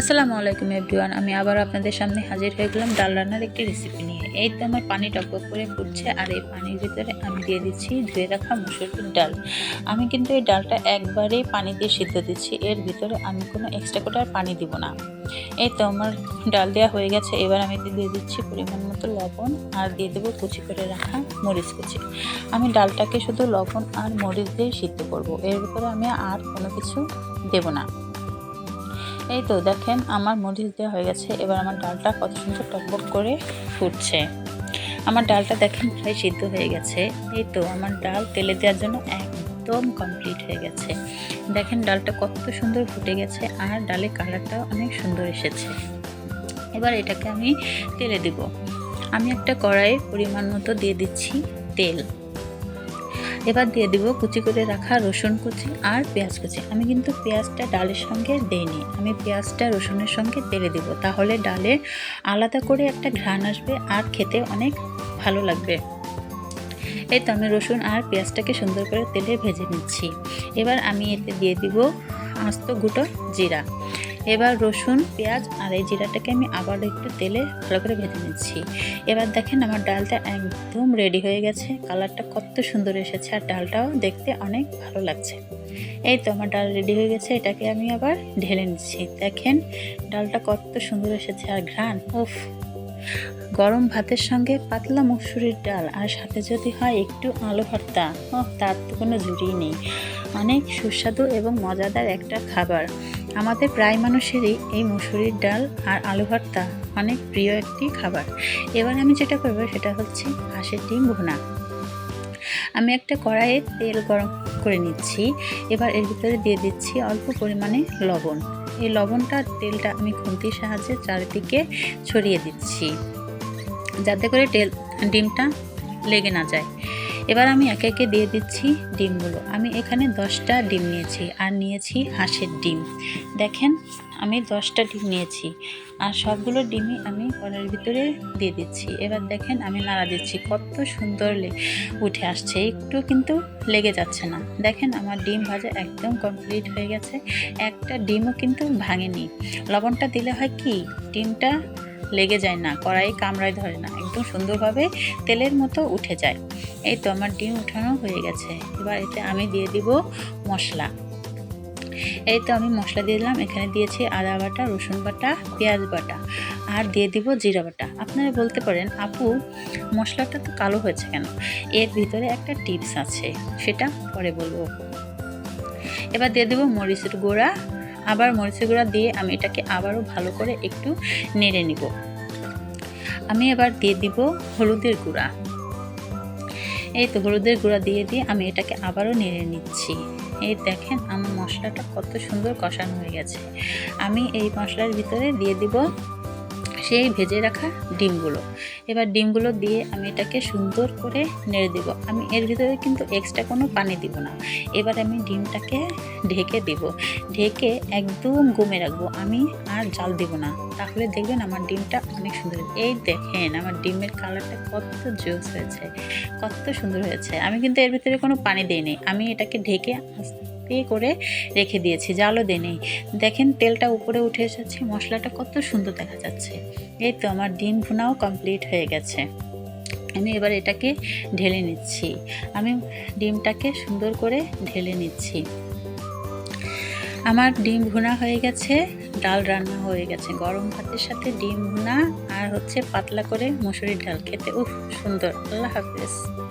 আসসালামু আলাইকুম এভরিওয়ান, আমি আবার আপনাদের সামনে হাজির হয়ে গেলাম ডাল রান্নার একটি রেসিপি নিয়ে। এই তো আমার পানি টকবক করে ফুটছে আর এই পানির ভিতরে আমি দিয়ে দিচ্ছি ধুয়ে রাখা মুসুরির ডাল। আমি কিন্তু এই ডালটা একবারেই পানি দিয়ে সিদ্ধ দিচ্ছি, এর ভিতরে আমি কোনো এক্সট্রা করে আর পানি দিব না। এই তো আমার ডাল দেওয়া হয়ে গেছে, এবার আমি দিয়ে দিচ্ছি পরিমাণ মতো লবণ আর দিয়ে দেবো কুচি করে রাখা মরিচ কুচি। আমি ডালটাকে শুধু লবণ আর মরিচ দিয়ে সিদ্ধ করব, এর ভিতরে আমি আর কোনো কিছু দেব না। এই তো দেখেন আমার মরিচ দেওয়া হয়ে গেছে, এবার আমার ডালটা কত সুন্দর টকবক করে ফুটছে। আমার ডালটা দেখেন প্রায় সিদ্ধ হয়ে গেছে। এই তো আমার ডাল তেলে দেওয়ার জন্য একদম কমপ্লিট হয়ে গেছে। দেখেন ডালটা কত সুন্দর ফুটে গেছে আর ডালের কালারটা অনেক সুন্দর এসেছে। এবার এটাকে আমি তেলে দিব। আমি একটা কড়াইয়ে পরিমাণ মতো দিয়ে দিচ্ছি তেল। এবার দিয়ে দিব কুচি করে রাখা রসুন কুচি আর পেঁয়াজ কুচি। আমি কিন্তু পেঁয়াজটা ডালের সঙ্গে দেইনি। আমি পেঁয়াজটা রসুনের সঙ্গে তেলে দিব। তাহলে ডালে আলাদা করে একটা ঘ্রাণ আসবে আর খেতে অনেক ভালো লাগবে। এই তো আমি রসুন আর পেঁয়াজটাকে সুন্দর করে তেলে ভেজে নিচ্ছি। এবার আমি এতে দিয়ে দিব আস্ত গুঁটো জিরা। এবার রসুন, পেঁয়াজ আর এই জিরাটাকে আমি আবার একটু তেলে ভালো করে ভেজে নিচ্ছি। এবার দেখেন আমার ডালটা একদম রেডি হয়ে গেছে। কালারটা কত সুন্দর এসেছে আর ডালটাও দেখতে অনেক ভালো লাগছে। এই তো আমার ডাল রেডি হয়ে গেছে, এটাকে আমি আবার ঢেলে নিচ্ছি। দেখেন, ডালটা কত সুন্দর এসেছে আর ঘ্রাণ। উফ। গরম ভাতের সঙ্গে পাতলা মুসুরির ডাল আর সাথে যদি হয় একটু আলু ভর্তা। ও তার তো কোনো জুড়িই নেই। অনেক সুস্বাদু এবং মজাদার একটা খাবার। আমাদের প্রায় মানুষেরই এই মুসুরির ডাল আর আলু ভর্তা অনেক প্রিয় একটি খাবার। এবার আমি যেটা করব সেটা হচ্ছে হাঁসের ডিম ভুনা। আমি একটা কড়াইয়ে তেল গরম করে নিচ্ছি। এবার এর ভিতরে দিয়ে দিচ্ছি অল্প পরিমাণে লবণ। এই লবণটা তেলটা আমি খুন্তির সাহায্যে চারিদিকে ছড়িয়ে দিচ্ছি। যাতে করে তেল, ডিমটা লেগে না যায়। এবার আমি একে একে দিয়ে দিচ্ছি ডিমগুলো। আমি এখানে দশটা ডিম নিয়েছি আর নিয়েছি হাঁসের ডিম। দেখেন, আমি দশটা ডিম নিয়েছি আর সবগুলো ডিমই আমি কড়াইয়ের ভিতরে দিয়ে দিচ্ছি। এবার দেখেন, আমি নাড়া দিচ্ছি। কত সুন্দর উঠে আসছে। একটু কিন্তু লেগে যাচ্ছে না। দেখেন, আমার ডিম ভাজা একদম কমপ্লিট হয়ে গেছে। একটা ডিমও কিন্তু ভাঙেনি। লবণটা দিলে হয় কি? ডিমটা লেগে যায় না, কড়াই কামড়ায় ধরে না, একদম সুন্দরভাবে তেলের মতো উঠে যায়। এই তো আমার ডিম উঠানো হয়ে গেছে, এবার এতে আমি দিয়ে দিব মশলা। এই তো আমি মশলা দিয়ে দিলাম, এখানে দিয়েছি আদা বাটা, রসুন বাটা, পেঁয়াজ বাটা, আর দিয়ে দিব জিরা বাটা। আপনারা বলতে পারেন, আপু, মশলাটা তো কালো হয়েছে কেন? এর ভিতরে একটা টিপস আছে, সেটা পরে বলব। এবার দিয়ে দেবো মরিচের গুঁড়া আবার মরিচের গুঁড়া দিয়ে আমি এটাকে আবারও ভালো করে একটু নেড়ে নিব। আমি এবার দিয়ে দিব হলুদের গুঁড়া। এই তো হলুদের গুঁড়া দিয়ে দিয়ে আমি এটাকে আবারও নেড়ে নিচ্ছি। এই দেখেন আমার মশলাটা কত সুন্দর কষানো হয়ে গেছে। আমি এই মশলার ভিতরে দিয়ে দিব সেই ভেজে রাখা ডিমগুলো। এবার ডিমগুলো দিয়ে আমি এটাকে সুন্দর করে নেড়ে দিব। আমি এর ভিতরে কিন্তু এক্সট্রা কোনো পানি দিব না। এবার আমি ডিমটাকে ঢেকে দিব। ঢেকে একদম গমে রাখব। আমি আর জাল দিব না। তাহলে দেখবেন আমার ডিমটা অনেক সুন্দর এই দেখেন আমার ডিমের কালারটা কত জোস হয়েছে, কত সুন্দর হয়েছে। আমি কিন্তু এর ভিতরে কোনো পানি দিইনি। আমি এটাকে ঢেকে আস্তে করে রেখে দিয়েছি, জালও দিইনি। দেখেন তেলটা উপরে উঠে এসেছে, মশলাটা কত সুন্দর দেখা যাচ্ছে। এই তো আমার ডিম ভুনাও কমপ্লিট হয়ে গেছে। আমি এবার এটাকে ঢেলে নিচ্ছি। আমি ডিমটাকে সুন্দর করে ঢেলে নিচ্ছি। আমার ডিম ভুনা হয়ে গেছে, ডাল রান্না হয়ে গেছে। গরম ভাতের সাথে ডিম ভুনা আর হচ্ছে পাতলা করে মুসুরির ডাল খেতে, উফ, সুন্দর। আল্লাহ হাফেজ।